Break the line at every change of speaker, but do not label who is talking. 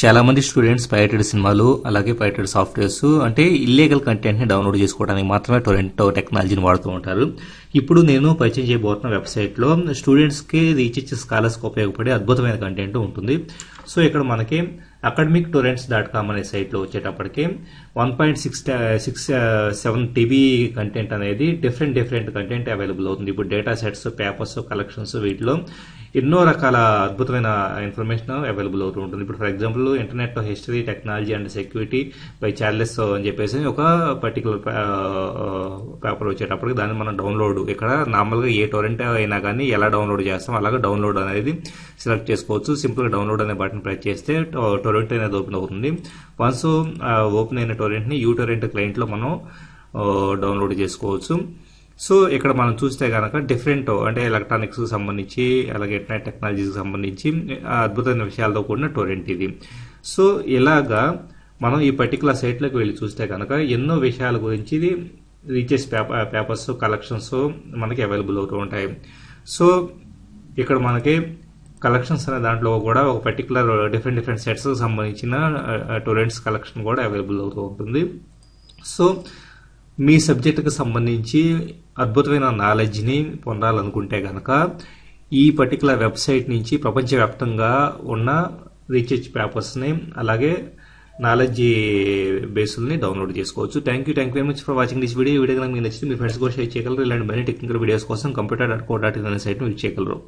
చాలా మంది students pirated సినిమాలు అలాగే పైరేటెడ్ సాఫ్ట్వేర్స్ అంటే ఇల్లీగల్ కంటెంట్ని డౌన్లోడ్ చేసుకోవడానికి మాత్రమే టొరెంటో టెక్నాలజీని వాడుతూ ఉంటారు. ఇప్పుడు నేను పరిచయం చేయబోతున్న వెబ్సైట్లో స్టూడెంట్స్కి రీచ్ ఇచ్చే స్కాలర్స్కి ఉపయోగపడే అద్భుతమైన కంటెంట్ ఉంటుంది. సో ఇక్కడ మనకి అకాడమిక్ టొరెంట్స్ డాట్ కామ్ అనే సైట్లో వచ్చేటప్పటికి one point six six seven TB content అనేది డిఫరెంట్ డిఫరెంట్ కంటెంట్ అవైలబుల్ అవుతుంది. ఇప్పుడు డేటా సెట్స్ పేపర్స్ కలెక్షన్స్ వీటిలో ఎన్నో రకాల అద్భుతమైన ఇన్ఫర్మేషన్ అవైలబుల్ అవుతూ ఉంటుంది. ఇప్పుడు for example internet history technology and security by Charles అని చెప్పేసి ఒక పర్టికులర్ పేపర్ uh, uh, వచ్చేటప్పటికి దాన్ని మనం డౌన్లోడ్ ఇక్కడ నార్మల్గా ఏ టోరెంట్ అయినా కానీ ఎలా డౌన్లోడ్ చేస్తాం అలాగే డౌన్లోడ్ అనేది సెలెక్ట్ చేసుకోవచ్చు. సింపుల్గా డౌన్లోడ్ అనే బటన్ ప్రెస్ చేస్తే uh, టొరెంట్ అనేది ఓపెన్ అవుతుంది. వన్స్ ఓపెన్ అయిన టొరెంట్ని యూ టొరెంట్ క్లయింట్లో మనం డౌన్లోడ్ చేసుకోవచ్చు. సో ఇక్కడ మనం చూస్తే కనుక డిఫరెంట్ అంటే ఎలక్ట్రానిక్స్ సంబంధించి అలాగే ఇంటర్నెట్ టెక్నాలజీకి సంబంధించి అద్భుతమైన విషయాలతో కూడిన టోరెంట్ ఇది. సో ఇలాగా మనం ఈ పర్టికులర్ సైట్లోకి వెళ్ళి చూస్తే కనుక ఎన్నో విషయాల గురించి ఇది రీచెస్ పేపర్ పేపర్స్ కలెక్షన్స్ మనకి అవైలబుల్ అవుతూ ఉంటాయి. సో ఇక్కడ మనకి కలెక్షన్స్ అనే దాంట్లో కూడా ఒక పర్టికులర్ డిఫరెంట్ డిఫరెంట్ సెట్స్ సంబంధించిన టోరెంట్స్ కలెక్షన్ కూడా అవైలబుల్ అవుతూ ఉంటుంది. సో మీ సబ్జెక్టుకు సంబంధించి అద్భుతమైన నాలెడ్జ్ని పొందాలనుకుంటే కనుక ఈ పర్టికులర్ వెబ్సైట్ నుంచి ప్రపంచవ్యాప్తంగా ఉన్న రీసెర్చ్ పేపర్స్ని అలాగే నాలెడ్జ్ బేసుల్ని డౌన్లోడ్ చేసుకోవచ్చు. Thank you thank you very much for watching this video ఈ వీడియో కనుక మీకు నచ్చితే మీ ఫ్రెండ్స్ కూడా షేర్ చేయగలరు. ఇలాంటి మరిన్ని టెక్నికల్ వీడియోస్ కోసం computer dot co dot in అనే సైట్ని చేయగలరు.